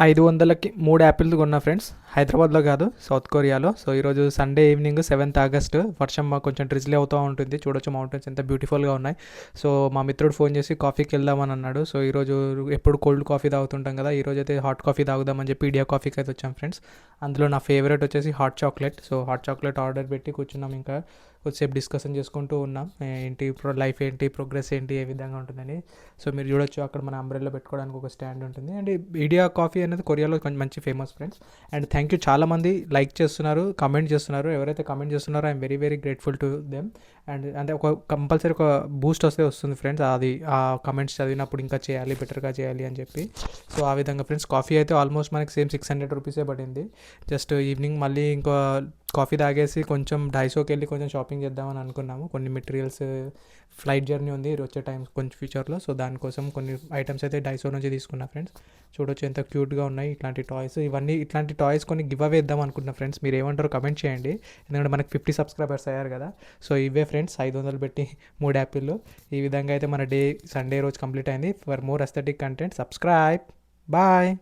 ఐదు వందలకి మూడు యాపిల్స్ కొన్నా ఫ్రెండ్స్. హైదరాబాద్లో కాదు సౌత్ కొరియాలో. సో ఈరోజు సండే ఈవినింగ్ సెవెంత్ ఆగస్ట్. వర్షం కొంచెం డ్రిజ్లీ అవుతూ ఉంటుంది. చూడొచ్చు మౌంటైన్స్ ఎంత బ్యూటిఫుల్గా ఉన్నాయి. సో మా మిత్రుడు ఫోన్ చేసి కాఫీకి వెళ్దామని అన్నాడు. సో ఈరోజు ఎప్పుడు కోల్డ్ కాఫీ తాగుతుంటాం కదా ఈరోజు అయితే హాట్ కాఫీ తాగుదామని చెప్పి ఇండియా కాఫీకి అయితే వచ్చాం ఫ్రెండ్స్. అందులో నా ఫేవరెట్ వచ్చేసి hot chocolate so hot chocolate order పెట్టి కూర్చున్నాం ఇంకా. కొద్దిసేపు డిస్కషన్ చేసుకుంటూ ఉన్నాం. ఏంటి ప్రో లైఫ్ ఏంటి ప్రోగ్రెస్ ఏంటి ఏ విధంగా ఉంటుందని. సో మీరు చూడొచ్చు అక్కడ మన అంబ్రెల్లో పెట్టుకోవడానికి ఒక స్టాండ్ ఉంటుంది. అండ్ ఇండియా కాఫీ అనేది కొరియాలో కొంచెం మంచి famous friends and thank you చాలామంది లైక్ చేస్తున్నారు కమెంట్ చేస్తున్నారు. ఎవరైతే కమెంట్ చేస్తున్నారో I'm very very grateful to them and అంటే ఒక కంపల్సరీ ఒక బూస్ట్ వస్తే వస్తుంది ఫ్రెండ్స్ అది ఆ కమెంట్స్ చదివినప్పుడు ఇంకా చేయాలి బెటర్గా చేయాలి అని చెప్పి. సో ఆ విధంగా ఫ్రెండ్స్ కాఫీ అయితే ఆల్మోస్ట్ మనకి సేమ్ సిక్స్ హండ్రెడ్ రూపీసే పడింది. జస్ట్ ఈవినింగ్ మళ్ళీ ఇంకో కాఫీ తాగేసి కొంచెం డైసోకి వెళ్ళి కొంచెం షాపింగ్ చేద్దామని అనుకున్నాము. కొన్ని మెటీరియల్స్ ఫ్లైట్ జర్నీ ఉంది వచ్చే టైం కొంచెం ఫ్యూచర్లో. సో దానికోసం కొన్ని ఐటమ్స్ అయితే డైసో నుంచి తీసుకున్నా ఫ్రెండ్స్. చూడొచ్చు ఎంత క్యూట్గా ఉన్నాయి ఇట్లాంటి టాయ్స్. ఇవన్నీ ఇట్లాంటి టాయ్స్ కొన్ని గివ్ అవే ఇద్దాం అనుకుంటున్నా ఫ్రెండ్స్. మీరు ఏమంటారో కమెంట్ చేయండి. ఎందుకంటే మనకి ఫిఫ్టీ సబ్స్క్రైబర్స్ అయ్యారు కదా. సో ఇవే ఫ్రెండ్స్ ఐదు వందలు పెట్టి మూడు యాపిల్లు. ఈ విధంగా అయితే మన డే సండే రోజు కంప్లీట్ అయింది. For more aesthetic content subscribe bye